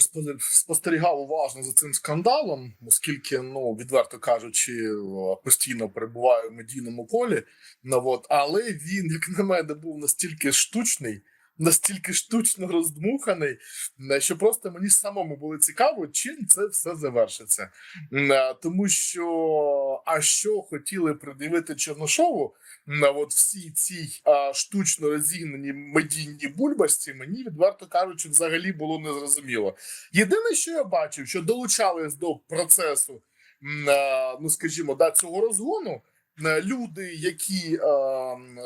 спо- спостерігав уважно за цим скандалом, оскільки, ну відверто кажучи, постійно перебуваю в медійному полі. Ну, от, але він, як на мене, був настільки штучний, настільки штучно роздмуханий, е, що просто мені самому було цікаво, чим це все завершиться. Е, Тому що а що хотіли пред'явити Чорношову на от всі ці а, штучно розігнані медійні бульбасті, мені відверто кажучи, взагалі було незрозуміло. Єдине, що я бачив, що долучались до процесу, е, ну скажімо, да, цього розгону. е, Люди, які, е,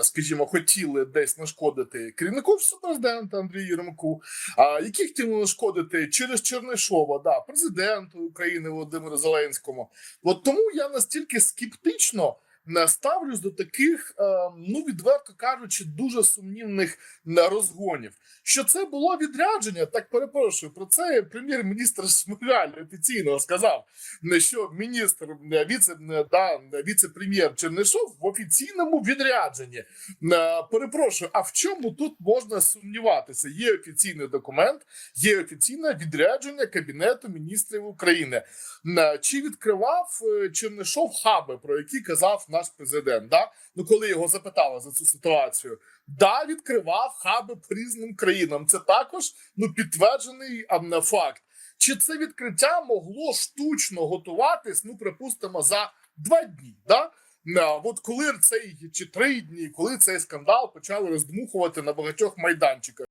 скажімо, хотіли десь нашкодити керівнику президента Андрію Єрмаку, а які хотіли нашкодити через Чернишова, да, президенту України Володимиру Зеленському. От тому я настільки скептично ставлюсь до таких, е, ну відверто кажучи, дуже сумнівних е, розгонів. Що це було відрядження, так перепрошую. Про це прем'єр-міністр Шмигаль офіційно сказав, не що міністр е, віце е, да, віце-прем'єр Чернишов в офіційному відрядженні. Е, Перепрошую, а в чому тут можна сумніватися? Є офіційний документ, є офіційне відрядження Кабінету міністрів України. Е, Чи відкривав е, Чернишов хаби, про які казав наш президент? Да? Ну, коли його запитали за цю ситуацію, да, відкривав хаби по різним країнам. Це також ну підтверджений а, не факт. Чи це відкриття могло штучно готуватись? Ну, припустимо, за два дні. Да? От коли цей чи три дні, коли цей скандал почали роздмухувати на багатьох майданчиках.